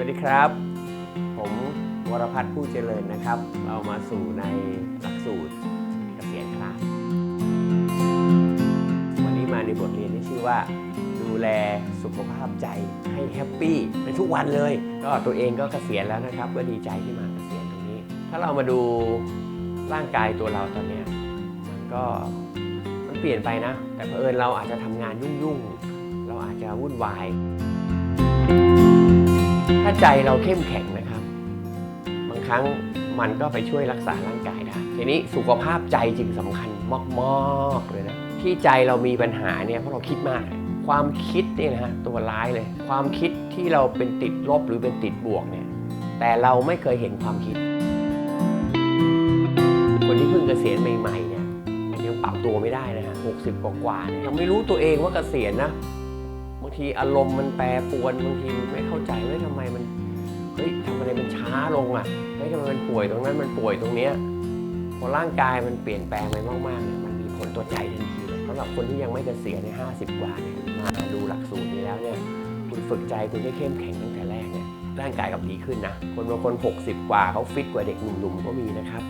วัสดีครับ ผมวรพัฒน์ผู้เจริญนะครับ เรามาสู่ในหลักสูตรเกษียณคลาสวันนี้มาในบทเรียนที่ชื่อว่า ดูแลสุขภาพใจให้แฮปปี้ในทุกวันเลย ก็ตัวเองก็เกษียณแล้วนะครับ ก็ดีใจที่มาเกษียณตรงนี้ ถ้าเรามาดูร่างกายตัวเราตอนนี้มันก็มันเปลี่ยนไปนะ แต่เผอิญเราอาจจะทำงานยุ่งๆ เราอาจจะวุ่นวาย ถ้าใจเราเข้มแข็งนะครับ บางครั้งมันก็ไปช่วยรักษาร่างกายได้ ทีนี้สุขภาพใจจึงสำคัญมากๆเลยนะ ที่ใจเรามีปัญหาเนี่ยเพราะเราคิดมาก ความคิดเนี่ยนะฮะตัวร้ายเลย ความคิดที่เราเป็นติดลบหรือเป็นติดบวกเนี่ย แต่เราไม่เคยเห็นความคิด คนที่เพิ่งเกษียณใหม่ๆเนี่ยมันยังปรับตัวไม่ได้นะฮะหกสิบกว่าๆเนี่ยยังไม่รู้ตัวเองว่าเกษียณนะ ทีอารมณ์มันแปรปรวนบางทีไม่เข้าใจว่าทำไมมันเฮ้ยทำอะไรมันช้าลงอะเฮ้ยทำไมมันป่วยตรงนั้นมันป่วยตรงเนี้ยพอร่างกายมันเปลี่ยนแปลงไปมากๆเนี่ยมันมีผลต่อใจทันทีเลยสำหรับคนที่ยังไม่เกษียณในห้าสิบกว่าเนี่ยมาดูหลักสูตรนี้แล้วเนี่ยคุณฝึกใจคุณให้เข้มแข็งตั้งแต่แรกเนี่ยร่างกายกับดีขึ้นนะ คนบางคน 60 กว่าเขาฟิตกว่าเด็กหนุ่มๆก็มีนะครับ